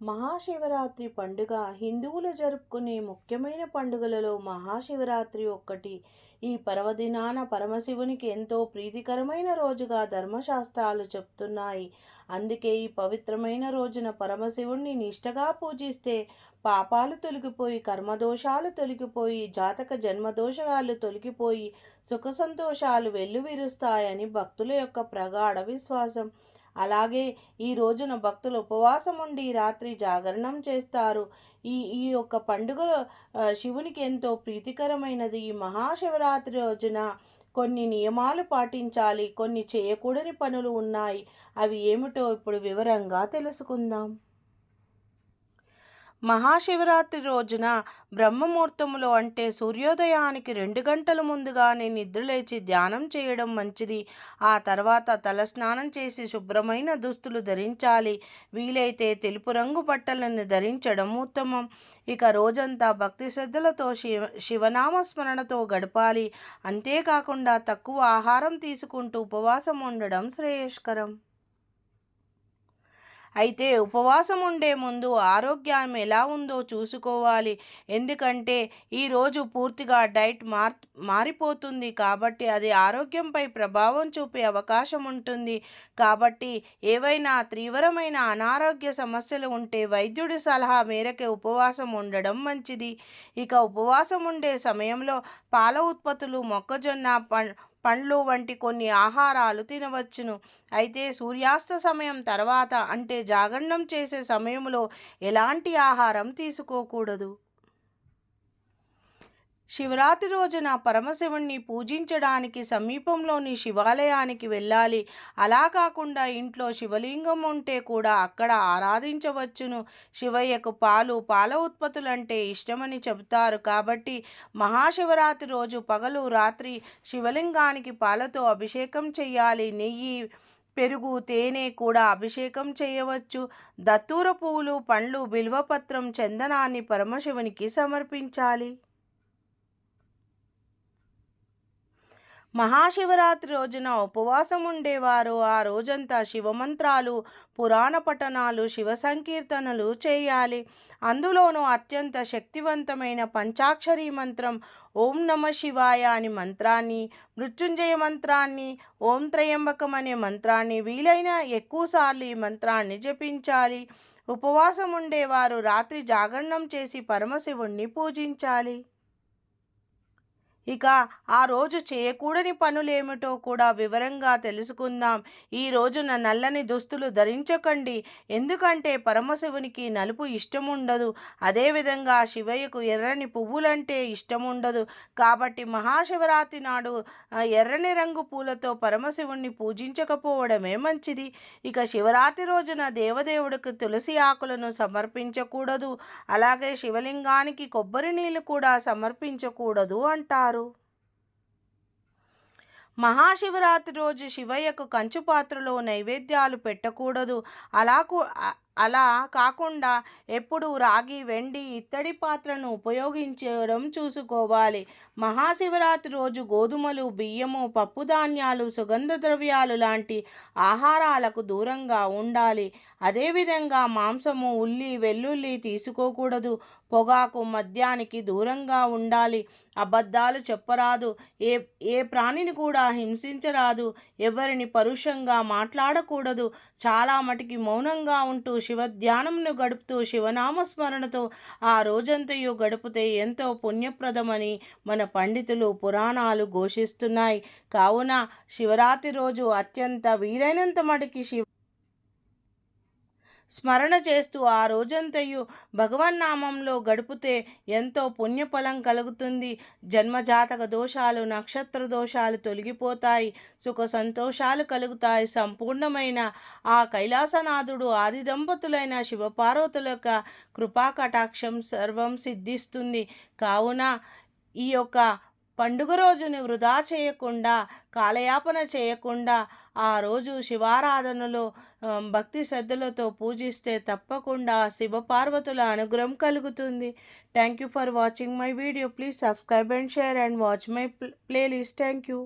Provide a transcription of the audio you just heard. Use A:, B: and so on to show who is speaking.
A: మహాశివరాత్రి పండుగ హిందువులు జరుపుకునే ముఖ్యమైన పండుగలలో మహాశివరాత్రి ఒక్కటి. ఈ పర్వదినాన పరమశివునికి ఎంతో ప్రీతికరమైన రోజుగా ధర్మశాస్త్రాలు చెప్తున్నాయి. అందుకే ఈ పవిత్రమైన రోజున పరమశివుణ్ణి నిష్టగా పూజిస్తే పాపాలు తొలగిపోయి కర్మదోషాలు తొలగిపోయి జాతక జన్మదోషాలు తొలగిపోయి సుఖ సంతోషాలు వెల్లువిరుస్తాయని భక్తుల యొక్క ప్రగాఢ విశ్వాసం. అలాగే ఈ రోజున భక్తులు ఉపవాసం ఉండి రాత్రి జాగరణం చేస్తారు. ఈ ఈ యొక్క పండుగ శివునికి ఎంతో ప్రీతికరమైనది. ఈ మహాశివరాత్రి రోజున కొన్ని నియమాలు పాటించాలి. కొన్ని చేయకూడని పనులు ఉన్నాయి. అవి ఏమిటో ఇప్పుడు వివరంగా తెలుసుకుందాం. మహాశివరాత్రి రోజున బ్రహ్మముహూర్తములో అంటే సూర్యోదయానికి రెండు గంటల ముందుగానే నిద్రలేచి ధ్యానం చేయడం మంచిది. ఆ తర్వాత తలస్నానం చేసి శుభ్రమైన దుస్తులు ధరించాలి. వీలైతే తెలుపు రంగు బట్టలను ధరించడం ఉత్తమం. ఇక రోజంతా భక్తి శ్రద్ధలతో శివ శివనామస్మరణతో గడపాలి. అంతేకాకుండా తక్కువ ఆహారం తీసుకుంటూ ఉపవాసం ఉండడం శ్రేయస్కరం. అయితే ఉపవాసం ఉండే ముందు ఆరోగ్యం ఎలా ఉందో చూసుకోవాలి. ఎందుకంటే ఈరోజు పూర్తిగా డైట్ మార్ మారిపోతుంది కాబట్టి అది ఆరోగ్యంపై ప్రభావం చూపే అవకాశం ఉంటుంది. కాబట్టి ఏవైనా తీవ్రమైన అనారోగ్య సమస్యలు ఉంటే వైద్యుడి సలహా మేరకే ఉపవాసం ఉండడం మంచిది. ఇక ఉపవాసం ఉండే సమయంలో పాల ఉత్పత్తులు మొక్కజొన్న పండ్లు వంటి కొన్ని ఆహారాలు తినవచ్చును. అయితే సూర్యాస్త సమయం తర్వాత అంటే జాగరణం చేసే సమయంలో ఎలాంటి ఆహారం తీసుకోకూడదు? శివరాత్రి రోజున పరమశివుణ్ణి పూజించడానికి సమీపంలోని శివాలయానికి వెళ్ళాలి. అలా కాకుండా ఇంట్లో శివలింగం ఉంటే కూడా అక్కడ ఆరాధించవచ్చును. శివయ్యకు పాలు పాల ఉత్పత్తులంటే ఇష్టమని చెబుతారు. కాబట్టి మహాశివరాత్రి రోజు పగలు రాత్రి శివలింగానికి పాలతో అభిషేకం చేయాలి. నెయ్యి పెరుగు తేనె కూడా అభిషేకం చేయవచ్చు. దత్తూర పువ్వులు పండ్లు బిల్వపత్రం చందనాన్ని పరమశివునికి సమర్పించాలి. మహాశివరాత్రి రోజున ఉపవాసం ఉండేవారు. ఆ రోజంతా శివమంత్రాలు పురాణ పఠనాలు శివ సంకీర్తనలు చేయాలి. అందులోనూ అత్యంత శక్తివంతమైన పంచాక్షరి మంత్రం ఓం నమ శివాయ అని మంత్రాన్ని మృత్యుంజయ మంత్రాన్ని ఓం త్రయంబకం అనే మంత్రాన్ని వీలైన ఎక్కువసార్లు ఈ మంత్రాన్ని జపించాలి. ఉపవాసం ఉండేవారు. రాత్రి జాగరణం చేసి పరమశివుణ్ణి పూజించాలి. ఇక ఆ రోజు చేయకూడని పనులేమిటో కూడా వివరంగా తెలుసుకుందాం. ఈ రోజున నల్లని దుస్తులు ధరించకండి. ఎందుకంటే పరమశివునికి నలుపు ఇష్టముండదు. అదేవిధంగా శివయ్యకు ఎర్రని పువ్వులంటే ఇష్టముండదు. కాబట్టి మహాశివరాత్రి నాడు ఎర్రని రంగు పూలతో పరమశివుణ్ణి పూజించకపోవడమే మంచిది. ఇక శివరాత్రి రోజున దేవదేవుడికి తులసి ఆకులను సమర్పించకూడదు. అలాగే శివలింగానికి కొబ్బరి నీళ్ళు కూడా సమర్పించకూడదు అంటారు. మహాశివరాత్రి రోజు శివయ్యకు కంచు పాత్రలో నైవేద్యాలు పెట్టకూడదు. అలా అలా కాకుండా ఎప్పుడు రాగి వెండి ఇత్తడి పాత్రను ఉపయోగించడం చూసుకోవాలి. మహాశివరాత్రి రోజు గోధుమలు బియ్యము పప్పు ధాన్యాలు సుగంధ ద్రవ్యాలు లాంటి ఆహారాలకు దూరంగా ఉండాలి. అదేవిధంగా మాంసము ఉల్లి వెల్లుల్లి తీసుకోకూడదు. పొగాకు మద్యానికి దూరంగా ఉండాలి. అబద్ధాలు చెప్పరాదు. ఏ ఏ ప్రాణిని కూడా హింసించరాదు. ఎవరిని పరుషంగా మాట్లాడకూడదు. చాలా మటుకి మౌనంగా ఉంటూ శివధ్యానంను గడుపుతూ శివనామస్మరణతో ఆ రోజంతయు గడిపితే ఎంతో పుణ్యప్రదమని మన పండితులు పురాణాలు ఘోషిస్తున్నాయి. కావున శివరాత్రి రోజు అత్యంత వీలైనంత మటుకి శివ స్మరణ చేస్తూ ఆ రోజంతయు భగవన్నామంలో గడిపితే ఎంతో పుణ్యఫలం కలుగుతుంది. జన్మజాతక దోషాలు నక్షత్ర దోషాలు తొలగిపోతాయి. సుఖ సంతోషాలు కలుగుతాయి. సంపూర్ణమైన ఆ కైలాసనాథుడు ఆది దంపతులైన శివపార్వతుల యొక్క కృపా కటాక్షం సర్వం సిద్ధిస్తుంది. కావున ఈ యొక్క పండుగ రోజుని వృధా చేయకుండా కాలయాపన చేయకుండా ఆ రోజు శివారాధనలో భక్తి శ్రద్ధలతో పూజిస్తే తప్పకుండా శివపార్వతుల అనుగ్రహం కలుగుతుంది. Thank you for watching my video please subscribe and share and watch my playlist thank you